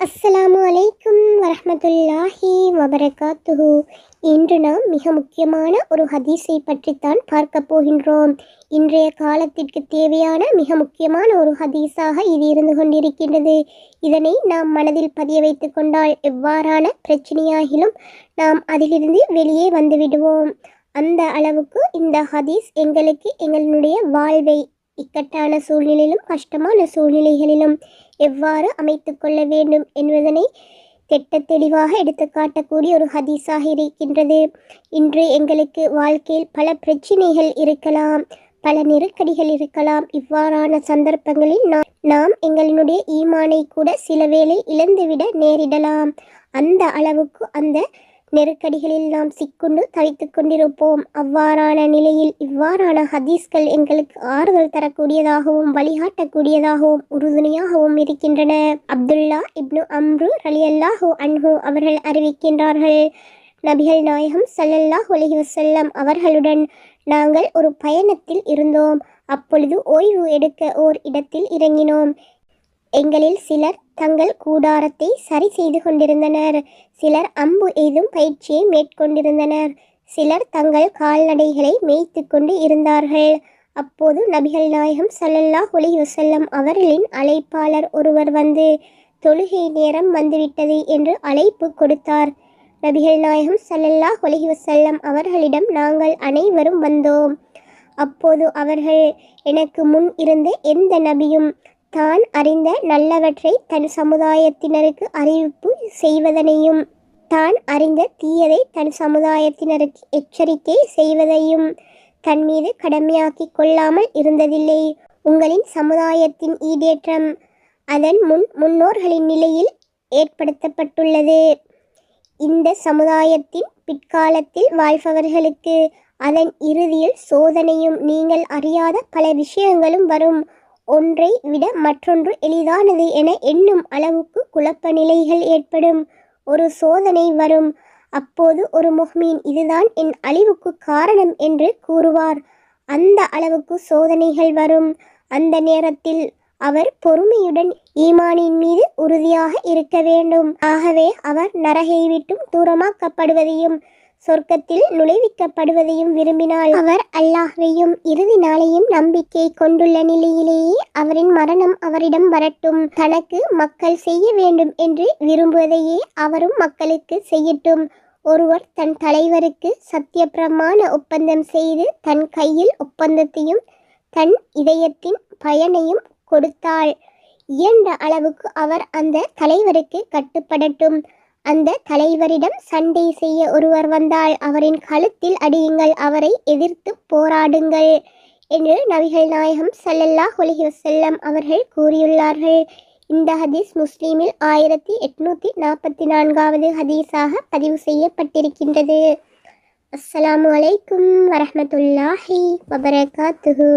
அஸ்ஸலாமு அலைக்கும் வரமத்துல்லாஹி வபரகாத்துஹு. இன்று நாம் மிக முக்கியமான ஒரு ஹதீஸை பற்றித்தான் பார்க்க போகின்றோம். இன்றைய காலத்திற்கு தேவையான மிக முக்கியமான ஒரு ஹதீஸாக இது இருந்து கொண்டிருக்கின்றது. இதனை நாம் மனதில் பதிய வைத்து கொண்டால் எவ்வாறான பிரச்சனையாகிலும் நாம் அதிலிருந்து வெளியே வந்துவிடுவோம் அந்த அளவுக்கு இந்த ஹதீஸ் எங்களுக்கு எங்களுடைய வாழ்வை இக்கட்டான சூழ்நிலையிலும் கஷ்டமான சூழ்நிலைகளிலும் எவ்வாறு அமைத்து கொள்ள வேண்டும் என்பதனை திட்ட தெளிவாக எடுத்து காட்டக்கூடிய ஒரு ஹதீஸாக இருக்கின்றது. இன்று எங்களுக்கு வாழ்க்கையில் பல பிரச்சினைகள் இருக்கலாம் பல நெருக்கடிகள் இருக்கலாம். இவ்வாறான சந்தர்ப்பங்களில் நாம் நாம் எங்களுடைய ஈமானை கூட சில வேளை இழந்துவிட நேரிடலாம். அந்த அளவுக்கு அந்த நெருக்கடிகளில் நாம் சிக்குண்டு தவித்துக் கொண்டிருப்போம். அவ்வாறான நிலையில் இவ்வாறான ஹதீஸ்கள் எங்களுக்கு ஆறுதல் தரக்கூடியதாகவும் வழிகாட்டக்கூடியதாகவும் உறுதுணையாகவும் இருக்கின்றன. அப்துல்லா இப்னு அம்ரு அலி அல்லாஹூ அன்ஹு அவர்கள் அறிவிக்கின்றார்கள் நபிகள் நாயகம் சல்லல்லாஹ் அலைஹி வஸல்லம் அவர்களுடன் நாங்கள் ஒரு பயணத்தில் இருந்தோம். அப்பொழுது ஓய்வு எடுக்க ஓர் இடத்தில் இறங்கினோம். எங்களில் சிலர் தங்கள் கூடாரத்தை சரி செய்து கொண்டிருந்தனர். சிலர் அம்பு எய்தும் பயிற்சியை மேற்கொண்டிருந்தனர். சிலர் தங்கள் கால்நடைகளை மேய்த்து கொண்டு இருந்தார்கள். அப்போது நபிகள் நாயகம் சல்லல்லா அலைஹி வசல்லம் அவர்களின் அழைப்பாளர் ஒருவர் வந்து தொழுகை நேரம் வந்துவிட்டது என்று அழைப்பு கொடுத்தார். நபிகள் நாயகம் சல்லல்லா அலைஹி வசல்லம் அவர்களிடம் நாங்கள் அனைவரும் வந்தோம். அப்போது அவர்கள் எனக்கு முன் இருந்த எந்த நபியும் தான் அறிந்த நல்லவற்றை தன் சமுதாயத்தினருக்கு அறிவிப்பு செய்வதனையும் தான் அறிந்த தீயதை தன் சமுதாயத்தினருக்கு எச்சரிக்கை செய்வதையும் தன் மீது கடமையாக்கி கொள்ளாமல் இருந்ததில்லை. உங்களின் சமுதாயத்தின் ஈடேற்றம் அதன் முன் முன்னோர்களின் நிலையில் ஏற்படுத்தப்பட்டுள்ளது. இந்த சமுதாயத்தின் பிற்காலத்தில் வாழ்பவர்களுக்கு அதன் இறுதியில் சோதனையும் நீங்கள் அறியாத பல விஷயங்களும் வரும். ஒன்றை விட மற்றொன்று எளிதானது என எண்ணும் அளவுக்கு குழப்ப நிலைகள் ஏற்படும். ஒரு சோதனை வரும். அப்போது ஒரு முஹ்மீன் இதுதான் என் அழிவுக்கு காரணம் என்று கூறுவார். அந்த அளவுக்கு சோதனைகள் வரும். அந்த நேரத்தில் அவர் பொறுமையுடன் ஈமானின் மீது உறுதியாக இருக்க வேண்டும். ஆகவே அவர் நரகை விட்டும் தூரமாக்கப்படுவதையும் சொர்க்கத்தில் நுழைவிக்கப்படுவதையும் விரும்பினால் அவர் அல்லாஹ்வையும் இறுதி நாளையும் நம்பிக்கை கொண்டுள்ள நிலையிலேயே அவரின் மரணம் அவரிடம் வரட்டும். தனக்கு மக்கள் செய்ய வேண்டும் என்று விரும்புவதையே அவரும் மக்களுக்கு செய்யட்டும். ஒருவர் தன் தலைவருக்கு சத்திய பிரமாண ஒப்பந்தம் செய்து தன் கையில் ஒப்பந்தத்தையும் தன் இதயத்தின் பயனையும் கொடுத்தாள். இயன்ற அளவுக்கு அவர் அந்த தலைவருக்கு கட்டுப்படட்டும். அந்த தலைவரிடம் சண்டை செய்ய ஒருவர் வந்தால் அவரின் கழுத்தில் அடியுங்கள் அவரை எதிர்த்து போராடுங்கள் என்று நபிகள் நாயகம் சல்லல்லா அலைஹி வசல்லம் அவர்கள் கூறியுள்ளார்கள். இந்த ஹதீஸ் முஸ்லீமில் ஆயிரத்தி எட்நூற்றி நாற்பத்தி நான்காவது ஹதீஸாக பதிவு செய்யப்பட்டிருக்கின்றது. அஸ்ஸலாமு அலைக்கும் வரமத்துல்லாஹி வபரகாத்துஹு.